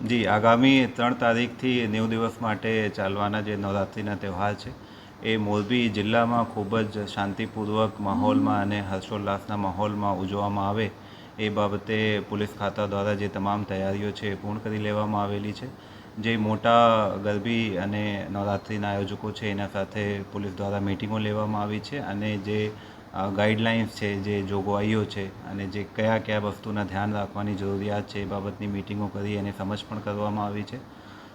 જી, આગામી ત્રણ તારીખથી નેવ દિવસ માટે ચાલવાના જે નવરાત્રિના તહેવાર છે, એ મોરબી જિલ્લામાં ખૂબ જ શાંતિપૂર્વક માહોલમાં અને હર્ષોલ્લાસના માહોલમાં ઉજવવામાં આવે, એ બાબતે પોલીસ ખાતા દ્વારા જે તમામ તૈયારીઓ છે એ પૂર્ણ કરી લેવામાં આવેલી છે. જે મોટા ગરબી અને નવરાત્રિના આયોજકો છે, એના સાથે પોલીસ દ્વારા મિટિંગો લેવામાં આવી છે અને જે ગાઈડલાઇન્સ છે, જે જોગવાઈઓ છે અને જે કયા કયા વસ્તુના ધ્યાન રાખવાની જરૂરિયાત છે એ બાબતની મિટિંગો કરી અને સમજ પણ કરવામાં આવી છે.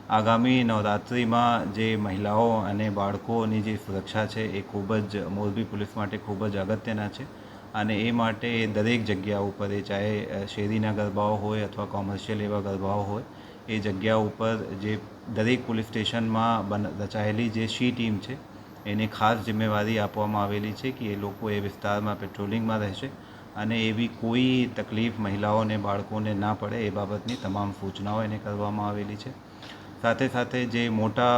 આગામી નવરાત્રિમાં જે મહિલાઓ અને બાળકોની જે સુરક્ષા છે એ ખૂબ જ મોરબી પોલીસ માટે ખૂબ જ અગત્યના છે અને એ માટે દરેક જગ્યા ઉપર એ ચાહે શેરીના ગરબાઓ હોય અથવા કોમર્શિયલ એવા ગરબાઓ હોય, એ જગ્યા ઉપર જે દરેક પોલીસ સ્ટેશનમાં બન, રચાયેલી જે શી ટીમ છે એને ખાસ જિમ્મેવારી આપવામાં આવેલી છે કે એ લોકો એ વિસ્તારમાં પેટ્રોલિંગમાં રહેશે અને એવી કોઈ તકલીફ મહિલાઓને, બાળકોને ના પડે એ બાબતની તમામ સૂચનાઓ એને કરવામાં આવેલી છે. સાથે સાથે જે મોટા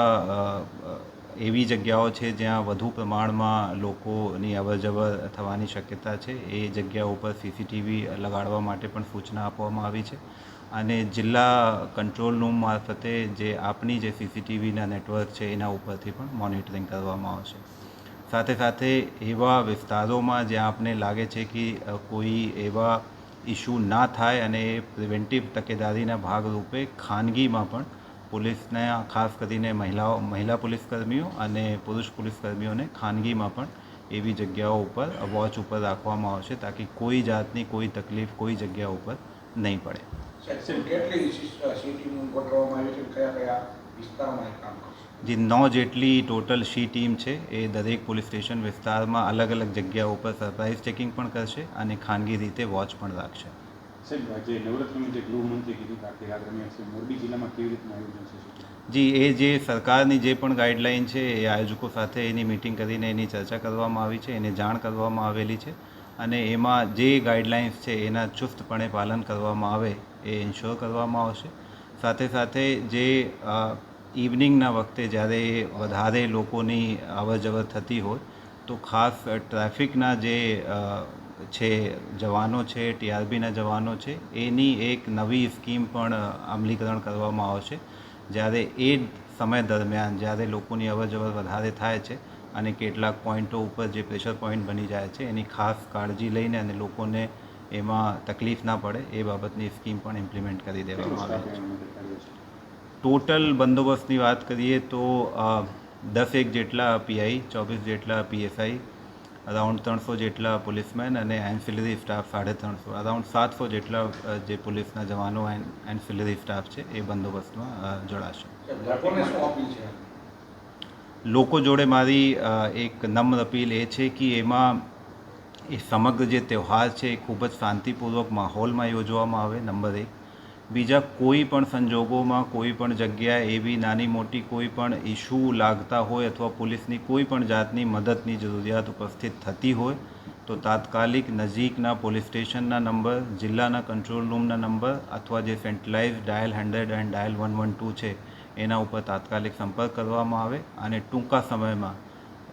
એવી જગ્યાઓ છે જ્યાં વધુ પ્રમાણમાં લોકોની અવરજવર થવાની શક્યતા છે. એ જગ્યા ઉપર સીસીટીવી લગાડવા માટે પણ સૂચના આપવામાં આવી છે. અને જિલ્લા કંટ્રોલ રૂમ મારફતે જે આપની જે સીસીટીવીના નેટવર્ક છે એના ઉપરથી પણ મોનિટરિંગ કરવામાં આવશે. સાથે સાથે એવા વિસ્તારોમાં જ્યાં આપને લાગે છે કે કોઈ એવા ઇશ્યુ ના થાય અને પ્રિવેન્ટિવ તકેદારીના ભાગરૂપે ખાનગીમાં પણ પોલીસને ખાસ કરીને મહિલાઓ મહિલા પોલીસકર્મીઓ અને પુરુષ પોલીસકર્મીઓને ખાનગીમાં પણ એવી જગ્યાઓ ઉપર વોચ ઉપર રાખવામાં આવશે તાકી કોઈ જાતની કોઈ તકલીફ કોઈ જગ્યા ઉપર નહીં પડે. જે નौ જેટલી ટોટલ શી ટીમ છે એ દરેક પોલીસ સ્ટેશન વિસ્તારમાં અલગ અલગ જગ્યાઓ ઉપર સરપ્રાઇઝ ચેકિંગ પણ કરશે અને ખાનગી રીતે વોચ પણ રાખશે. જે એ જે સરકારની જે પણ ગાઈડલાઇન છે, એ આયોજકો સાથે એની મિટિંગ કરીને એની ચર્ચા કરવામાં આવી છે, એને જાણ કરવામાં આવેલી છે અને એમાં જે ગાઈડલાઇન્સ છે, એના ચુસ્તપણે પાલન કરવામાં આવે એ ઇન્શ્યોર કરવામાં આવશે. સાથે સાથે જે ઇવનિંગના વખતે જ્યારે વધારે લોકોની અવર જવર થતી હોય, તો ખાસ ટ્રાફિકના જે છે, જવાનો છે, ટીઆરબીના જવાનો છે, એની એક નવી સ્કીમ પણ અમલીકરણ કરવામાં આવશે. જ્યારે એ સમય દરમિયાન જ્યારે લોકોની અવર જવર વધારે થાય છે અને કેટલાક પોઈન્ટો ઉપર જે પ્રેશર પોઈન્ટ બની જાય છે, એની ખાસ કાળજી લઈને અને લોકોને એમાં તકલીફ ના પડે, એ બાબતની સ્કીમ પણ ઇમ્પ્લિમેન્ટ કરી દેવામાં આવે છે. ટોટલ બંદોબસ્તની વાત કરીએ તો દસ એક જેટલા પીઆઈ ચોવીસ જેટલા પીએસઆઈ અરાઉન્ડ ત્રણસો જેટલા પોલીસમેન અને એન્ફિલરી સ્ટાફ સાડે ત્રણસો અરાઉન્ડ સાતસો જેટલા જે પોલીસના જવાનો એન્ડ એન્સિલરી સ્ટાફ છે એ બંદોબસ્તમાં જોડાશે. લોકો જોડે મારી એક નમ્ર અપીલ એ છે કે એમાં એ સમગ્ર જે તહેવાર છે એ ખૂબ જ શાંતિપૂર્વક માહોલમાં યોજવામાં આવે નંબર એક. બીજા કોઈ પણ સંજોગોમાં કોઈ પણ જગ્યાએ એવી નાની મોટી કોઈ પણ ઇશ્યુ લાગતા હોય અથવા પોલીસની કોઈ પણ જાતની મદદની જરૂરિયાત ઉપસ્થિત થતી હોય, તો તાત્કાલિક નજીકના પોલીસ સ્ટેશનના નંબર, જિલ્લાના કંટ્રોલ રૂમના નંબર અથવા જે centralise dial hundred and dial one one two છે, એના ઉપર તાત્કાલિક સંપર્ક કરવામાં આવે અને ટૂંકા સમયમાં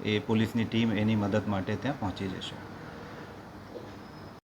એ પોલીસની ટીમ એની મદદ માટે ત્યાં પહોંચી જશે.